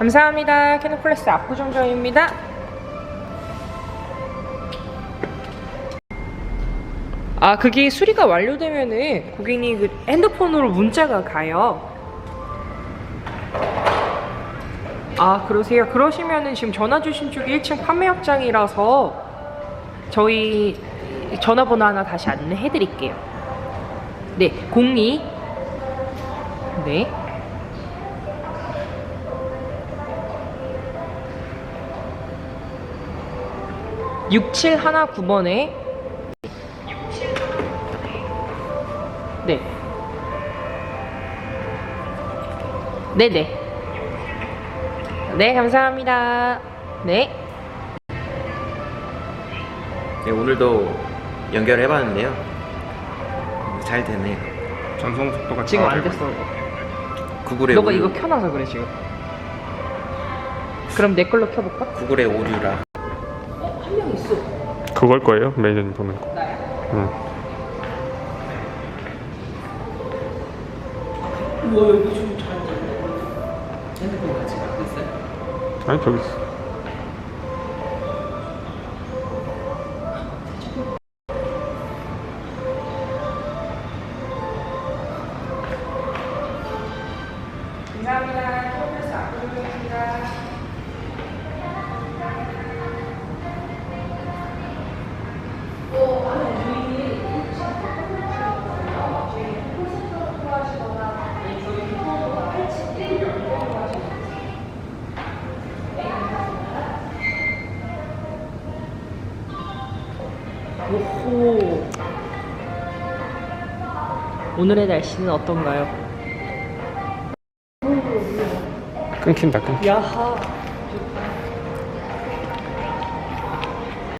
감사합니다. 캐노플렉스 압구정점입니다. 아, 그게 수리가 완료되면은 고객님 그 핸드폰으로 문자가 가요. 아, 그러세요? 그러시면은 지금 전화 주신 쪽이 1층 판매 확장이라서 저희 전화번호 하나 다시 안내해 드릴게요. 네, 02 네. 육칠 하나 9번에 네. 네네. 네, 감사합니다. 네. 네, 오늘도 연결해 봤는데요. 잘 되네요. 전송 속도가 지금 안 됐어. 구글의 너가 오류, 이거 켜놔서 그래, 지금. 그럼 내 걸로 켜볼까? 구글의 오류라. 그걸 거예요 매니저님 보는 거. 응. 우와, 여기 좀잘 되네. 핸드폰 같이 갖고 있어요? 아니 저기 있어. 감사합니다. 오호. 오늘의 날씨는 어떤가요? 끊긴다 끊. 야하.